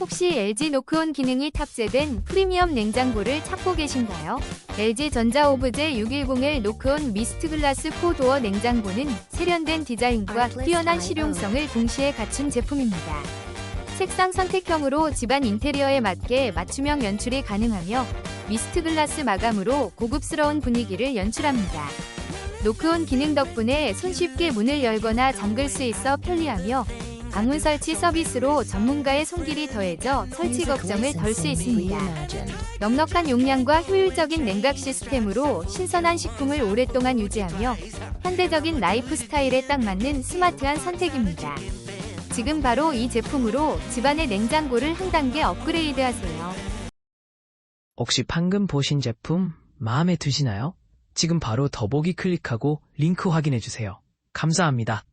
혹시 LG 노크온 기능이 탑재된 프리미엄 냉장고를 찾고 계신가요? LG 전자 오브제 610의 노크온 미스트 글라스 4도어 냉장고는 세련된 디자인과 뛰어난 실용성을 동시에 갖춘 제품입니다. 색상 선택형으로 집안 인테리어에 맞게 맞춤형 연출이 가능하며 미스트 글라스 마감으로 고급스러운 분위기를 연출합니다. 노크온 기능 덕분에 손쉽게 문을 열거나 잠글 수 있어 편리하며 방문 설치 서비스로 전문가의 손길이 더해져 설치 걱정을 덜 수 있습니다. 넉넉한 용량과 효율적인 냉각 시스템으로 신선한 식품을 오랫동안 유지하며 현대적인 라이프 스타일에 딱 맞는 스마트한 선택입니다. 지금 바로 이 제품으로 집안의 냉장고를 한 단계 업그레이드 하세요. 혹시 방금 보신 제품 마음에 드시나요? 지금 바로 더보기 클릭하고 링크 확인해 주세요. 감사합니다.